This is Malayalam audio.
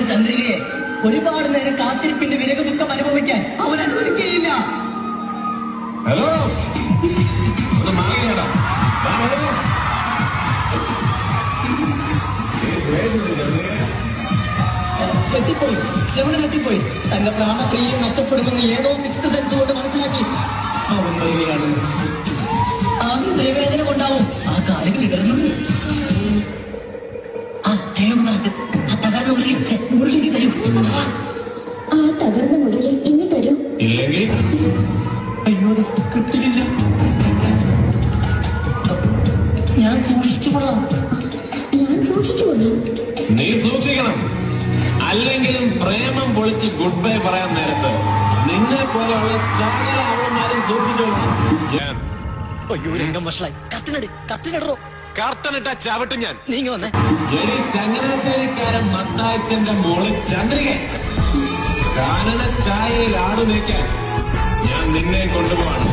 ചന്ദ്രികയെ ഒരുപാട് നേരം കാത്തിരിപ്പിന്റെ വിരക ദുഃഖം അനുഭവിക്കാൻ അവൻ അനുവദിക്കുകയില്ല. ഹലോ? എത്തിപ്പോയി. എവിടെ എത്തിപ്പോയി? തന്റെ പ്രാണപ്രിയം നഷ്ടപ്പെടുമെന്ന് ഏതോ സിക്സ് സെൻസ് കൊണ്ട് മനസ്സിലാക്കി. അവൻ വരികയാണ്. ആദ്യം ദൈവവേദന കൊണ്ടാവും ആ കാലുകൾ ഇടർന്നത്. മുരളിക്ക് തരും. ആ, തകർന്ന മുരളി തരൂ. ഇല്ലെങ്കിൽ? അയ്യോ അത് കിട്ടിയില്ല ഞാൻ സൂക്ഷിച്ചു ഞാൻ സൂക്ഷിച്ചുകൊള്ളാം നീ സൂക്ഷിക്കണം. അല്ലെങ്കിലും പ്രേമം പൊളിച്ച് ഗുഡ് ബൈ പറയാൻ നേരത്ത് നിന്നെ പോലെയുള്ള സകല അവന്മാരും സൂക്ഷിച്ചോളണം അയ്യോ രംഗം വഷളായി. കത്തിനടി കത്തിനടറോ. കർട്ടനിട്ട ചവിട്ട് ഞാൻ. നീങ്ങ വന്നേ. എടി ചങ്ങനാശ്ശേരിക്കാരൻ മത്തായച്ചന്റെ മോൾ ചന്ദ്രിക. കാനന ചായയിൽ ആടുനിൽക്കാൻ ഞാൻ നിന്നെ കൊണ്ടുപോവാണ്.